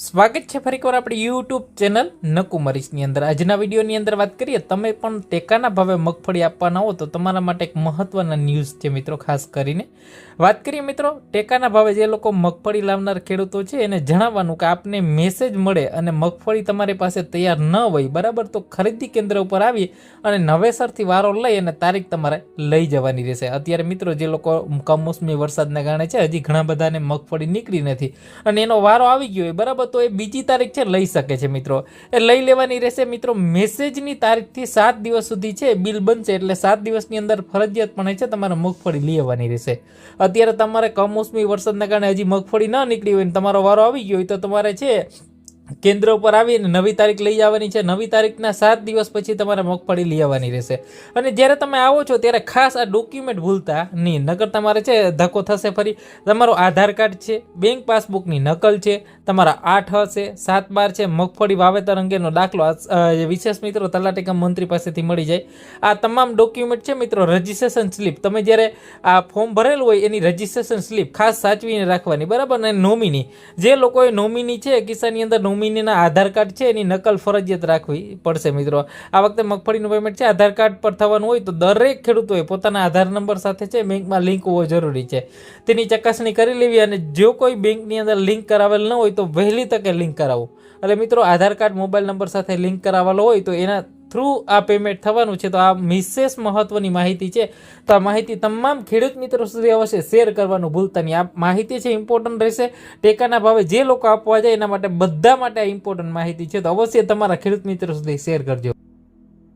સ્વાગત છે ફરીકવાર આપણી યુટ્યુબ ચેનલ નકુમરીશની અંદર. આજના વિડીયોની અંદર વાત કરીએ, તમે પણ ટેકાના ભાવે મગફળી આપવાના હો તો તમારા માટે એક મહત્વના ન્યૂઝ છે મિત્રો, ખાસ કરીને. વાત કરીએ મિત્રો, ટેકાના ભાવે જે લોકો મગફળી લાવનાર ખેડૂતો છે, એને જણાવવાનું કે આપને મેસેજ મળે અને મગફળી તમારી પાસે તૈયાર ન હોય, બરાબર? તો ખરીદી કેન્દ્ર ઉપર આવી અને નવેસરથી વારો લઈ અને તારીખ તમારે લઈ જવાની રહેશે. અત્યારે મિત્રો, જે લોકો કમોસમી વરસાદના કારણે છે, હજી ઘણા બધાને મગફળી નીકળી નથી અને એનો વારો આવી ગયો હોય, બરાબર? તો એ બીજી તારીખ છે, લઈ શકે છે મિત્રો. એ લઈ લેવાની રહેશે મિત્રો, મેસેજની તારીખથી સાત દિવસ સુધી છે બિલ બનશે એટલે સાત દિવસની અંદર ફરજિયાતપણે છે, તમારે મગફળી લઈ આવવાની રહેશે. અત્યારે તમારે કમોસમી વરસાદના કારણે હજી મગફળી ન નીકળી હોય ને તમારો વારો આવી ગયો હોય તો તમારે છે કેન્દ્ર ઉપર આવીને નવી તારીખ લઈ આવવાની છે. નવી તારીખના સાત દિવસ પછી તમારે મગફળી લઈ આવવાની રહેશે. અને જ્યારે તમે આવો છો ત્યારે ખાસ આ ડોક્યુમેન્ટ ભૂલતા નહીં. નકર તમારે છે, ધક્કો થશે ફરી. તમારો આધાર કાર્ડ છે બેંક પાસબુકની નકલ છે, તમારા આઠ હશે, સાત બાર છે, મગફળી વાવેતર અંગેનો દાખલો વિશેષ મિત્રો તલાટીકા મંત્રી પાસેથી મળી જાય. આ તમામ ડોક્યુમેન્ટ છે મિત્રો રજિસ્ટ્રેશન સ્લીપ તમે જ્યારે આ ફોર્મ ભરેલું હોય એની રજિસ્ટ્રેશન સ્લીપ ખાસ સાચવીને રાખવાની. બરાબર? અને નોમિની જે લોકોએ નોમિની છે, કિસ્સાની અંદર નોમિનીના આધાર કાર્ડ છે, એની નકલ ફરજિયાત રાખવી પડશે મિત્રો. આ વખતે મગફળીનું પેમેન્ટ છે, આધાર કાર્ડ પર થવાનું હોય તો દરેક ખેડૂતોએ પોતાના આધાર નંબર સાથે છે, બેંકમાં લિંક હોવો જરૂરી છે. તેની ચકાસણી કરી લેવી અને જો કોઈ બેંકની અંદર લિંક કરાવેલ ન હોય તો વહેલી તકે લિંક કરાવવું એટલે મિત્રો, આધાર કાર્ડ મોબાઈલ નંબર સાથે લિંક કરાવેલો હોય તો એના થ્રુ આ પેમેન્ટ થવાનું છે, તો આ વિશેષ મહત્વની માહિતી છે. તો આ માહિતી તમામ ખેડૂત મિત્રો સુધી અવશ્ય શેર કરવાનું ભૂલતા નહીં. આ માહિતી છે ઇમ્પોર્ટન્ટ રહેશે. ટેકાના ભાવે જે લોકો આપવા જાય, એના માટે બધા માટે આ ઇમ્પોર્ટન્ટ માહિતી છે. તો અવશ્ય તમારા ખેડૂત મિત્રો સુધી શેર કરજો.